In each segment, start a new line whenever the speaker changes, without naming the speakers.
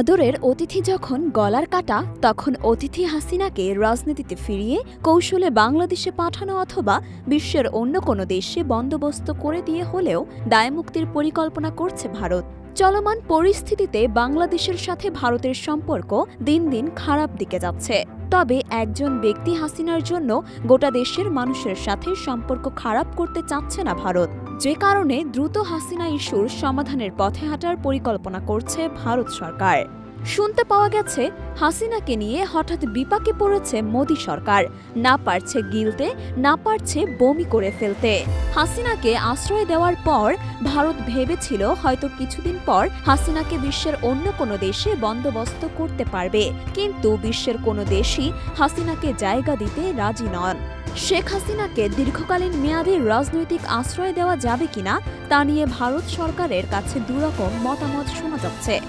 আদরের অতিথি যখন গলার কাটা, তখন অতিথি হাসিনাকে রাজনীতিতে ফিরিয়ে কৌশলে বাংলাদেশে পাঠানো অথবা বিশ্বের অন্য কোনো দেশে বন্দোবস্ত করে দিয়ে হলেও দায়মুক্তির পরিকল্পনা করছে ভারত। চলমান পরিস্থিতিতে বাংলাদেশের সাথে ভারতের সম্পর্ক দিন দিন খারাপ দিকে যাচ্ছে। তবে একজন ব্যক্তি হাসিনার জন্য গোটা দেশের মানুষের সাথে সম্পর্ক খারাপ করতে চাচ্ছে না ভারত। যে কারণে দ্রুত হাসিনা ইস্যুর সমাধানের পথে হাঁটার পরিকল্পনা করছে ভারত সরকার। শুনতে পাওয়া গেছে, হাসিনাকে নিয়ে হঠাৎ বিপাকে পড়েছে মোদী সরকার। না পারছে গিলতে, না পারছে বমি করে ফেলতে। হাসিনাকে আশ্রয় দেওয়ার পর ভারত ভেবেছিল হয়তো কিছুদিন পর হাসিনাকে বিশ্বের অন্য কোনো দেশে বন্দোবস্ত করতে পারবে। কিন্তু বিশ্বের কোনো দেশই হাসিনাকে জায়গা দিতে রাজি নন। শেখ হাসিনাকে দীর্ঘকালীন মেয়াদে রাজনৈতিক আশ্রয় দেওয়া যাবে কিনা, তা নিয়ে ভারত সরকারের কাছে দুরকম মতামত শোনা যাচ্ছে।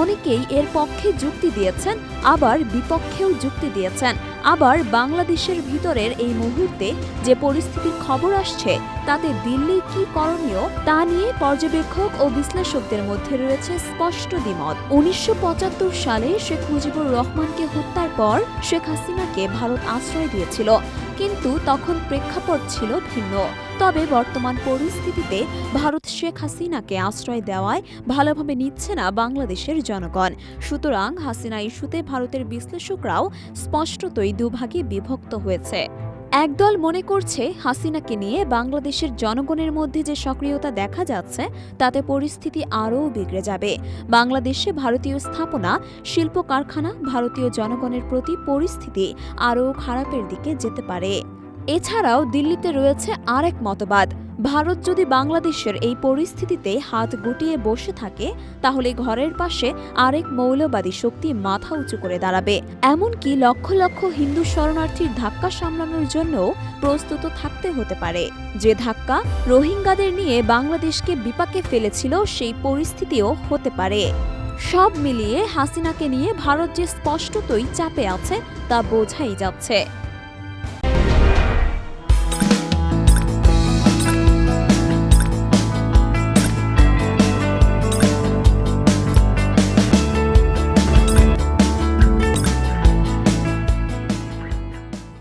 অনেকেই এর পক্ষে যুক্তি দিয়েছেন, আবার বিপক্ষেও যুক্তি দিয়েছেন। আবার বাংলাদেশের ভিতরের এই মুহূর্তে যে পরিস্থিতির খবর আসছে, তাতে দিল্লি কি করণীয় তা নিয়ে পর্যবেক্ষক ও বিশ্লেষকদের মধ্যে রয়েছে স্পষ্ট দ্বিমত। উনিশশো পঁচাত্তর সালে শেখ মুজিবুর রহমানকে হত্যার পর শেখ হাসিনাকে ভারত আশ্রয় দিয়েছিল। কিন্তু তখন প্রেক্ষাপট ছিল ভিন্ন। তবে বর্তমান পরিস্থিতিতে ভারত শেখ হাসিনাকে আশ্রয় দেওয়ায় ভালোভাবে নিচ্ছে না বাংলাদেশের জনগণ। সুতরাং হাসিনা ইস্যুতে ভারতের বিশ্লেষকরাও স্পষ্টতই দুভাগে বিভক্ত হয়েছে। একদল মনে করছে হাসিনাকে নিয়ে বাংলাদেশের জনগণের মধ্যে যে সক্রিয়তা দেখা যাচ্ছে, তাতে পরিস্থিতি আরও বিগড়ে যাবে। বাংলাদেশে ভারতীয় স্থাপনা, শিল্প কারখানা, ভারতীয় জনগণের প্রতি পরিস্থিতি আরও খারাপের দিকে যেতে পারে। এছাড়াও দিল্লিতে রয়েছে আরেক মতবাদ ভারত যদি বাংলাদেশের এই পরিস্থিতিতে হাত গুটিয়ে বসে থাকে, তাহলে ঘরের পাশে আরেক মৌলবাদী শক্তি মাথা উঁচু করে দাঁড়াবে। এমনকি লক্ষ লক্ষ হিন্দু শরণার্থীর ধাক্কা সামলানোর জন্যও প্রস্তুত থাকতে হতে পারে। যে ধাক্কা রোহিঙ্গাদের নিয়ে বাংলাদেশকে বিপাকে ফেলেছিল, সেই পরিস্থিতিও হতে পারে। সব মিলিয়ে হাসিনাকে নিয়ে ভারত যে স্পষ্টতই চাপে আছে, তা বোঝাই যাচ্ছে।